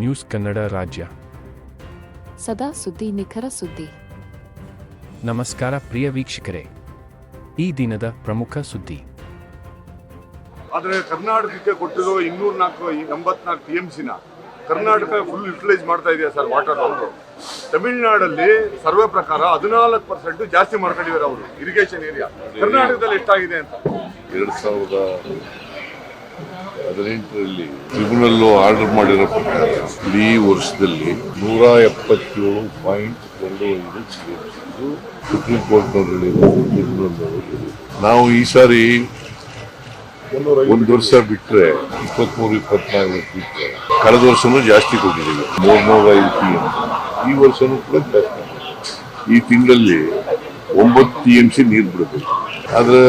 News Kannada ರಾಜ್ಯ. ಸದಾ ಸುದ್ದಿ ನಿಖರ ಸುದ್ದಿ. ನಮಸ್ಕಾರ ಪ್ರಿಯ ವೀಕ್ಷಕರೇ. ಈ ದಿನದ ಪ್ರಮುಖ ಸುದ್ದಿ. ಆದರೆ ಕರ್ನಾಟಕಕ್ಕೆ ಕೊಟ್ಟಿರೋ ಇನ್ನೂರ ನಾಲ್ಕು ಎಂಬತ್ನಾಲ್ಕು ಟಿ ಎಂ ಸಿನ ಕರ್ನಾಟಕ ಫುಲ್ ಯುಟಿಲೈಸ್ ಮಾಡ್ತಾ ಇದೆಯಾ ಸರ್ ವಾಟರ್ ಅವರು ತಮಿಳುನಾಡಲ್ಲಿ ಸರ್ವೆ ಪ್ರಕಾರ ಹದಿನಾಲ್ಕು ಪರ್ಸೆಂಟ್ ಜಾಸ್ತಿ ಮಾಡ್ಕೊಂಡಿದ್ದಾರೆ ಅವರು ಇರಿಗೇಷನ್ ಏರಿಯಾ ಕರ್ನಾಟಕದಲ್ಲಿ ಎಷ್ಟಾಗಿದೆ ಅಂತ? ಎರಡು ಸಾವಿರದ ಹದಿನೆಂಟರಲ್ಲಿ ಟ್ರಿಬ್ಯುನಲ್ ಆರ್ಡರ್ ಮಾಡಿರೋ ಪ್ರಕಾರ, ಈ ವರ್ಷದಲ್ಲಿ ನೂರ ಎಪ್ಪತ್ತೇಳು ಪಾಯಿಂಟ್ ಎರಡು ಐದು ಇದು ಸುಪ್ರೀಂ ಕೋರ್ಟ್ನವ್ರು ಹೇಳಿರೋದು ಟ್ರಿಬ್ಯುನಲ್ನವರು ನಾವು ಈ ಸಾರಿ ಒಂದು ವರ್ಷ ಬಿಟ್ಟರೆ ಇಪ್ಪತ್ಮೂರು, ಇಪ್ಪತ್ನಾಲ್ಕು ಬಿಟ್ರೆ ಕಳೆದ ವರ್ಷನೂ ಜಾಸ್ತಿ ಕೊಟ್ಟಿದ್ದೀವಿ. ಮೂರ್ನೂರ ಐದು ಪಿ ಎಂ ಈ ವರ್ಷನೂ ಕೂಡ ಜಾಸ್ತಿ. ಈ ತಿಂಗಳಲ್ಲಿ ಒಂಬತ್ತು ಟಿ ಎಂ ಸಿ ನೀರು ಬಿಡಬೇಕು. ಆದ್ರೆ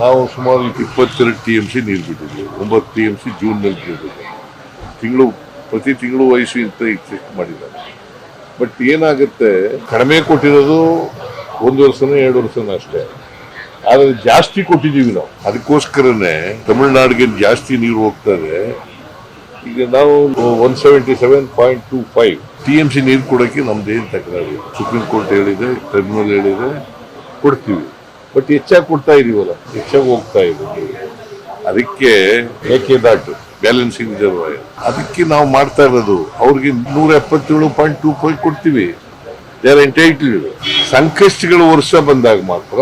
ನಾವು ಸುಮಾರು ಇಪ್ಪತ್ತೆರಡು ಟಿ ಎಂ ಸಿ ನೀರು ಬಿಟ್ಟಿದ್ವಿ. ಒಂಬತ್ತು ಟಿ ಎಂ ಸಿ ಜೂನ್ನಲ್ಲಿ ಬಿಡಬೇಕು ತಿಂಗಳು, ಪ್ರತಿ ತಿಂಗಳು ವಯಸ್ಸು ಇಂತ ಚೆಕ್ ಮಾಡಿದ್ದಾರೆ. ಬಟ್ ಏನಾಗುತ್ತೆ, ಕಡಿಮೆ ಕೊಟ್ಟಿರೋದು ಒಂದು ವರ್ಷನೂ ಎರಡು ವರ್ಷನೂ ಅಷ್ಟೇ. ಆದರೆ ಜಾಸ್ತಿ ಕೊಟ್ಟಿದ್ದೀವಿ ನಾವು. ಅದಕ್ಕೋಸ್ಕರನೇ ತಮಿಳುನಾಡಿಗೆ ಜಾಸ್ತಿ ನೀರು ಹೋಗ್ತದೆ ಈಗ ನಾವು one seventy seven point two five T M C ನೀರು ಕೊಡೋಕ್ಕೆ ನಮ್ದು ಏನು ತಕರಾರು ಸುಪ್ರೀಂ ಕೋರ್ಟ್ ಹೇಳಿದೆ, ಟ್ರಿಬ್ಯುನಲ್ ಹೇಳಿದೆ, ಕೊಡ್ತೀವಿ. ಬಟ್ ಹೆಚ್ಚಾಗಿ ಕೊಡ್ತಾ ಇದೀವಲ್ಲ ಹೆಚ್ಚಾಗಿ ಹೋಗ್ತಾ ಇದೆ. ಅದಕ್ಕೆ ಏಕೆ ದಾಟು ಬ್ಯಾಲೆನ್ಸಿಂಗ್ ರಿಸರ್ವ್ ಅದಕ್ಕೆ ನಾವು ಮಾಡ್ತಾ ಇರೋದು ಅವ್ರಿಗೆ ನೂರ ಎಪ್ಪತ್ತೇಳು ಪಾಯಿಂಟ್ ಟೂ ಫೈವ್ ಕೊಡ್ತೀವಿ. ದೇ ಆರ್ ಎಂಟೈಟಲ್ಡ್ ಸಂಕಷ್ಟಗಳು ವರ್ಷ ಬಂದಾಗ ಮಾತ್ರ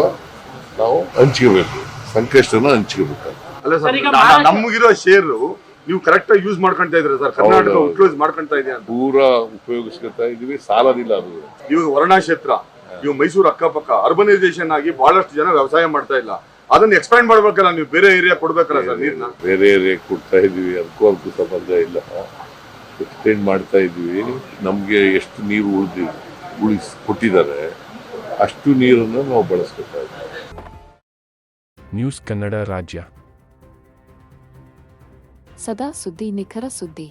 ನಾವು ಹಂಚ್ಕೋಬೇಕು. ಸಂಕಷ್ಟನ ಹಂಚ್ಕೋಬೇಕು. ಅಲ್ಲ ಸರ್ ನಮಗಿರೋ ಶೇರ್ ನೀವು ಕರೆಕ್ಟ್ ಆಗಿ ಯೂಸ್ ಮಾಡ್ಕೊಂತ ಇದ್ರೆ ಸರ್? ಕರ್ನಾಟಕ ಯೂಸ್ ಮಾಡ್ಕೊಂತ ಇದೆಯಾ ದೂರ ಪೂರಾ ಉಪಯೋಗಿಸ್ಕೊತಾ ಇದೀವಿ ಸಾಲದಿಲ್ಲ ಅದು. ಇವಾಗ ವರ್ಣಾ ಕ್ಷೇತ್ರ. ಇವಾಗ ಮೈಸೂರು ಅಕ್ಕಪಕ್ಕ ಅರ್ಬನೈಸೇಷನ್ ಆಗಿ ಬಹಳಷ್ಟು ಜನ ವ್ಯವಸಾಯ ಮಾಡ್ತಾ ಇಲ್ಲ. ಅದನ್ನ ಎಕ್ಸ್ಪ್ಯಾಂಡ್ ಮಾಡ್ಬೇಕಲ್ಲ ನೀವು ಬೇರೆ ಏರಿಯಾ ಕೊಡ್ಬೇಕಲ್ಲ ಸರ್ ನೀರ್ನ? ಬೇರೆ ಏರಿಯಾ ಕೊಡ್ತಾ ಇದೀವಿ ಅದಕ್ಕೂ ಅದಕ್ಕೂ ಸಂಬಂಧ ಇಲ್ಲ. ಎಕ್ಸ್ಟೆಂಡ್ ಮಾಡ್ತಾ ಇದೀವಿ ನಮಗೆ ಎಷ್ಟು ನೀರು ಉಳಿದಿ ಉಳಿಸ್ ಕೊಟ್ಟಿದ್ದಾರೆ ಅಷ್ಟು ನೀರನ್ನು ನಾವು ಬಳಸ್ಕೊತಾ ಇದ್ದೀವಿ. ನ್ಯೂಸ್ ಕನ್ನಡ ರಾಜ್ಯ. ಸದಾ ಸುದ್ದಿ ನಿಖರ ಸುದ್ದಿ.